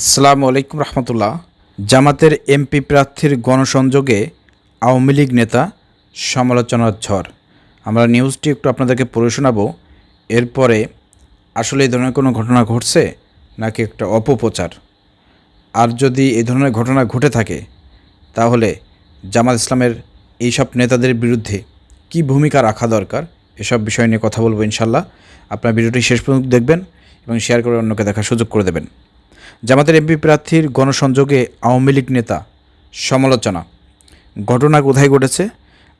আসসালামু আলাইকুম রহমতুল্লাহ। জামাতের এমপি প্রার্থীর গণসংযোগে আওয়ামী লীগ নেতা সমালোচনার ঝড়। আমরা নিউজটি একটু আপনাদেরকে পড়ে শোনাবো। এরপরে আসলে এই ধরনের কোনো ঘটনা ঘটছে নাকি একটা অপপ্রচার? আর যদি এই ধরনের ঘটনা ঘটে থাকে, তাহলে জামাত ইসলামের এইসব নেতাদের বিরুদ্ধে কি ভূমিকা রাখা দরকার? এসব বিষয় নিয়ে কথা বলব ইনশাল্লাহ আপনার ভিডিওটি শেষ পর্যন্ত দেখবেন এবং শেয়ার করে অন্যকে দেখার সুযোগ করে দেবেন। জামাতের এমপি প্রার্থীর গণসংযোগে আওয়ামী লীগ নেতা। সমালোচনা। ঘটনা কোথায় ঘটেছে?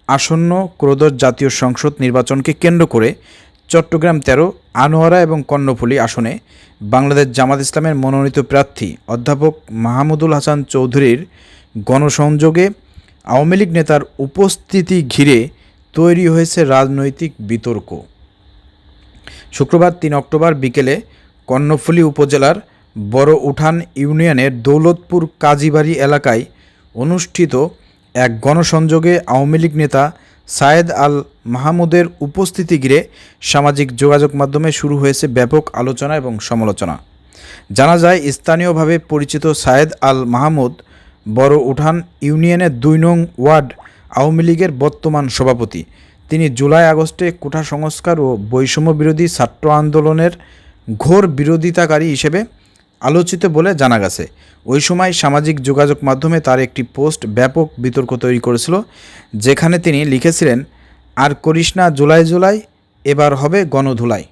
আসন্ন ক্রোদশ জাতীয় সংসদ নির্বাচনকে কেন্দ্র করে চট্টগ্রাম তেরো, আনোয়ারা এবং কর্ণফুলী আসনে বাংলাদেশ জামাত ইসলামের মনোনীত প্রার্থী অধ্যাপক মাহমুদুল হাসান চৌধুরীর গণসংযোগে আওয়ামী লীগ নেতার উপস্থিতি ঘিরে তৈরি হয়েছে রাজনৈতিক বিতর্ক। শুক্রবার তিন অক্টোবর বিকেলে কর্ণফুলী উপজেলার বড় উঠান ইউনিয়নের দৌলতপুর কাজীবাড়ি এলাকায় অনুষ্ঠিত এক গণসংযোগে আওয়ামী লীগ নেতা সায়েদ আল মাহমুদের উপস্থিতি ঘিরে সামাজিক যোগাযোগ মাধ্যমে শুরু হয়েছে ব্যাপক আলোচনা এবং সমালোচনা। জানা যায়, স্থানীয়ভাবে পরিচিত সায়েদ আল মাহমুদ বড় উঠান ইউনিয়নের দুই নং ওয়ার্ড আওয়ামী লীগের বর্তমান সভাপতি। তিনি জুলাই আগস্টে কোঠা সংস্কার ও বৈষম্য বিরোধী ছাত্র আন্দোলনের ঘোর বিরোধিতাকারী হিসেবে আলোচিত বলে জানা গেছে। ওই সময় সামাজিক যোগাযোগ মাধ্যমে তার একটি পোস্ট ব্যাপক বিতর্ক তৈরি করেছিল, যেখানে তিনি লিখেছিলেন, আর করিস না জুলাই জুলাই, এবার হবে গণধুলাই।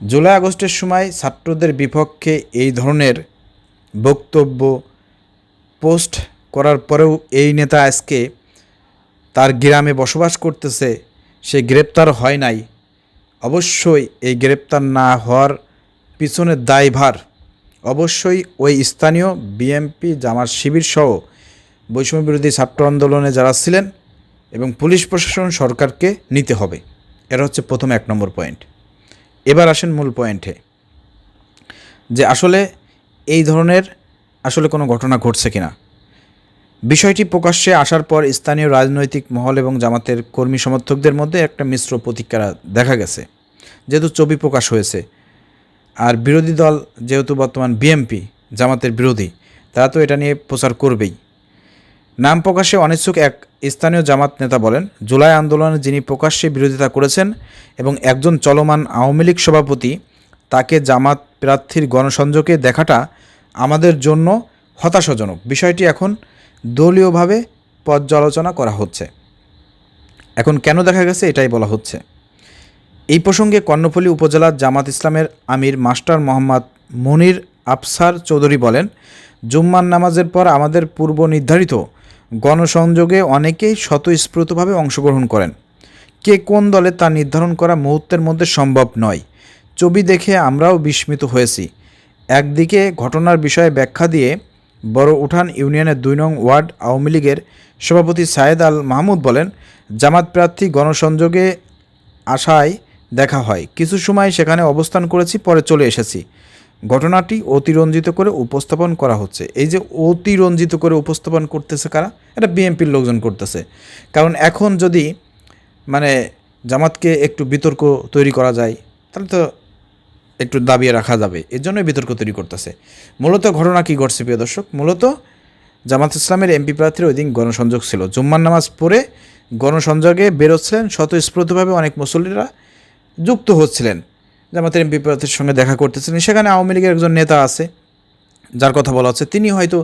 জুলাই আগস্টের সময় ছাত্রদের বিপক্ষে এই ধরনের বক্তব্য পোস্ট করার পরেও এই নেতা আজকে তার গ্রামে বসবাস করতেছে, সে গ্রেপ্তার হয় নাই। অবশ্যই এই গ্রেপ্তার না হওয়ার পিছনের দায়ভার অবশ্যই ওই স্থানীয় বিএমপি জামাত শিবির সহ বৈষম্য বিরোধী ছাত্র আন্দোলনে যারা ছিলেন এবং পুলিশ প্রশাসন সরকারকে নিতে হবে। এটা হচ্ছে প্রথম এক নম্বর পয়েন্ট। এবার আসেন মূল পয়েন্টে। যে আসলে এই ধরনের আসলে কোনো ঘটনা ঘটছে কিনা। বিষয়টি প্রকাশ্যে আসার পর স্থানীয় রাজনৈতিক মহল এবং জামাতের কর্মী সমর্থকদের মধ্যে একটা মিশ্র প্রতিক্রিয়া দেখা গেছে। যেহেতু ছবি প্রকাশ হয়েছে আর বিরোধী দল যেহেতু বর্তমান বিএমপি জামাতের বিরোধী, তারা তো এটা নিয়ে প্রচার করবেই। নাম প্রকাশে অনিচ্ছুক এক স্থানীয় জামাত নেতা বলেন, জুলাই আন্দোলনে যিনি প্রকাশ্যে বিরোধিতা করেছেন এবং একজন চলমান আওয়ামী লীগ সভাপতি, তাকে জামাত প্রার্থীর গণসংযোগে দেখাটা আমাদের জন্য হতাশাজনক। বিষয়টি এখন দলীয়ভাবে পর্যালোচনা করা হচ্ছে। এখন কেন দেখা গেছে এটাই বলা হচ্ছে? এই প্রসঙ্গে কর্ণফুলী উপজেলার জামাত ইসলামের আমির মাস্টার মোহাম্মদ মনির আফসার চৌধুরী বলেন, জুম্মার নামাজের পর আমাদের পূর্ব নির্ধারিত গণসংযোগে অনেকেই স্বতঃস্ফূর্তভাবে অংশগ্রহণ করেন। কে কোন দলে তা নির্ধারণ করা মুহূর্তের মধ্যে সম্ভব নয়। ছবি দেখে আমরাও বিস্মিত হয়েছি। একদিকে ঘটনার বিষয়ে ব্যাখ্যা দিয়ে বড় উঠান ইউনিয়নের দুই নং ওয়ার্ড আওয়ামী লীগের সভাপতি সায়েদ আল মাহমুদ বলেন, জামাত প্রার্থী গণসংযোগে আশায় দেখা হয়। কিছু সময় সেখানে অবস্থান করেছি, পরে চলে এসেছি। ঘটনাটি অতিরঞ্জিত করে উপস্থাপন করা হচ্ছে। এই যে অতিরঞ্জিত করে উপস্থাপন করতেছে কারা? এটা বিএনপির লোকজন করতেছে। কারণ এখন যদি মানে জামাতকে একটু বিতর্ক তৈরি করা যায়, তাহলে তো একটু দাবিয়ে রাখা যাবে। এর জন্যই বিতর্ক তৈরি করতেছে। মূলত ঘটনা কী ঘটছে প্রিয় দর্শক? মূলত জামাত ইসলামের এমপি প্রার্থীর ওই দিন গণসংযোগ ছিল। জুম্মার নামাজ পড়ে গণসংযোগে বেরোচ্ছিলেন স্বতঃস্ফূর্তভাবে অনেক মুসল্লিরা। যুক্ত হচ্ছিলেন। জামাতের এমপি প্রার্থীর সঙ্গে দেখা করতেছিলেন। সেখানে আওয়ামী লীগের একজন নেতা আছে, যার কথা বলা হচ্ছে। তিনি হয়তো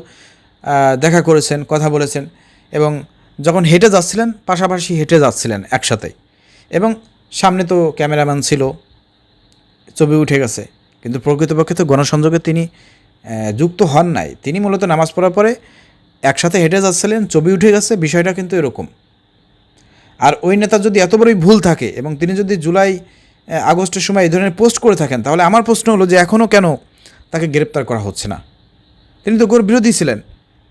দেখা করেছেন, কথা বলেছেন এবং যখন হেঁটে যাচ্ছিলেন, পাশাপাশি হেঁটে যাচ্ছিলেন একসাথে। এবং সামনে তো ক্যামেরাম্যান ছিল, ছবি উঠে গেছে। কিন্তু প্রকৃতপক্ষে তো গণসংযোগে তিনি যুক্ত হন নাই। তিনি মূলত নামাজ পড়ার পরে একসাথে হেঁটে যাচ্ছিলেন, ছবি উঠে গেছে, বিষয়টা কিন্তু এরকম। আর ওই নেতা যদি এত বড়ই ভুল থাকে এবং তিনি যদি জুলাই আগস্টের সময় এই ধরনের পোস্ট করে থাকেন, তাহলে আমার প্রশ্ন হলো যে এখনও কেন তাকে গ্রেপ্তার করা হচ্ছে না? তিনি তো গোর বিরোধী ছিলেন।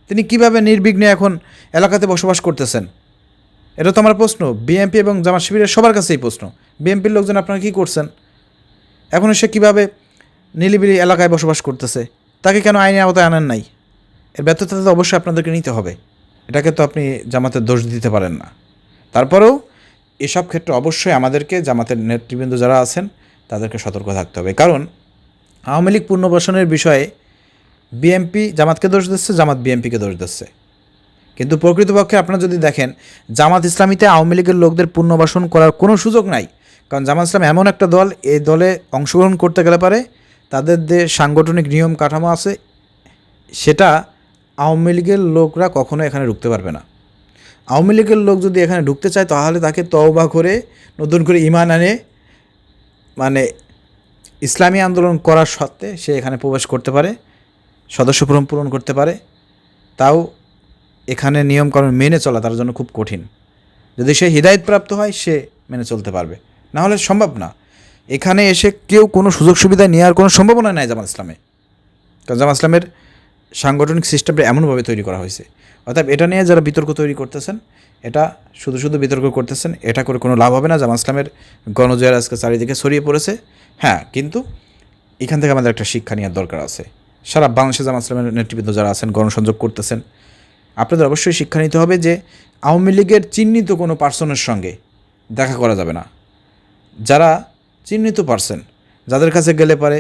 তিনি কীভাবে নির্বিঘ্নে এখন এলাকাতে বসবাস করতেছেন? এটা তো আমার প্রশ্ন। বিএনপি এবং জামাত শিবিরের সবার কাছেই প্রশ্ন। বিএনপির লোকজন আপনারা কী করছেন? এখন সে কীভাবে নিলিবিলি এলাকায় বসবাস করতেছে? তাকে কেন আইনের আওতায় আনেন নাই? এর ব্যর্থতা তো অবশ্যই আপনাদেরকে নিতে হবে। এটাকে তো আপনি জামাতের দোষ দিতে পারেন না। তারপরেও এসব ক্ষেত্রে অবশ্যই আমাদেরকে জামাতের নেতৃবৃন্দ যারা আছেন, তাদেরকে সতর্ক থাকতে হবে। কারণ আওয়ামী লীগ পুনর্বাসনের বিষয়ে বিএমপি জামাতকে দোষ দিচ্ছে, জামাত বিএমপিকে দোষ দিচ্ছে। কিন্তু প্রকৃতপক্ষে আপনারা যদি দেখেন, জামাত ইসলামীতে আওয়ামী লীগের লোকদের পুনর্বাসন করার কোনো সুযোগ নাই। কারণ জামাত ইসলাম এমন একটা দল এই দলে অংশগ্রহণ করতে গেলে পারে, তাদের যে সাংগঠনিক নিয়ম কাঠামো আছে, সেটা আওয়ামী লীগের লোকরা কখনো এখানে রুখতে পারবে না। আওয়ামী লীগের লোক যদি এখানে ঢুকতে চায়, তাহলে তাকে তওবা করে নতুন করে ইমান আনে। মানে ইসলামী আন্দোলন করার সত্ত্বে সে এখানে প্রবেশ করতে পারে, সদস্য পূরণ পূরণ করতে পারে। তাও এখানে নিয়মকানুন মেনে চলা তার জন্য খুব কঠিন। যদি সে হৃদায়ত প্রাপ্ত হয়, সে মেনে চলতে পারবে। না হলে সম্ভব না। এখানে এসে কেউ কোনো সুযোগ সুবিধা নেওয়ার কোনো সম্ভাবনা নাই জামাত ইসলামে। কারণ জামাত ইসলামের সাংগঠনিক সিস্টেমটা এমনভাবে তৈরি করা হয়েছে। অর্থাৎ এটা নিয়ে যারা বিতর্ক তৈরি করতেছেন, এটা শুধু শুধু বিতর্ক করতেছেন, এটা করে কোনো লাভ হবে না। জামা ইসলামের গণজয়ের আজকে চারিদিকে ছড়িয়ে পড়েছে। হ্যাঁ কিন্তু এখান থেকে আমাদের একটা শিক্ষা নেওয়ার দরকার আছে। সারা বাংলাদেশে জামা ইসলামের নেতৃবৃন্দ যারা আছেন, গণসংযোগ করতেছেন, আপনাদের অবশ্যই শিক্ষা নিতে হবে যে আওয়ামী লীগের চিহ্নিত কোনো পার্সনের সঙ্গে দেখা করা যাবে না। যারা চিহ্নিত পার্সন, যাদের কাছে গেলে পারে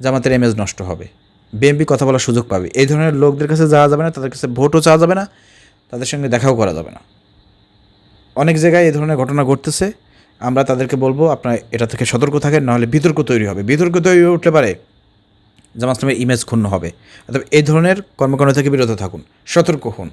জামাতের ইমেজ নষ্ট হবে। বিএমপি কথা বলার সুযোগ পাবে। এই ধরনের লোকদের কাছে যাওয়া যাবে না, তাদের কাছে ভোটও চাওয়া যাবে না, তাদের সঙ্গে দেখাও করা যাবে না। অনেক জায়গায় এই ধরনের ঘটনা ঘটতেছে। আমরা তাদেরকে বলব, আপনার এটা থেকে সতর্ক থাকেন, নাহলে বিতর্ক তৈরি হবে। বিতর্ক তৈরি উঠতে পারে জামাত ইমেজ ক্ষুণ্ণ হবে। অর্থাৎ এই ধরনের কর্মকাণ্ড থেকে বিরত থাকুন, সতর্ক হন।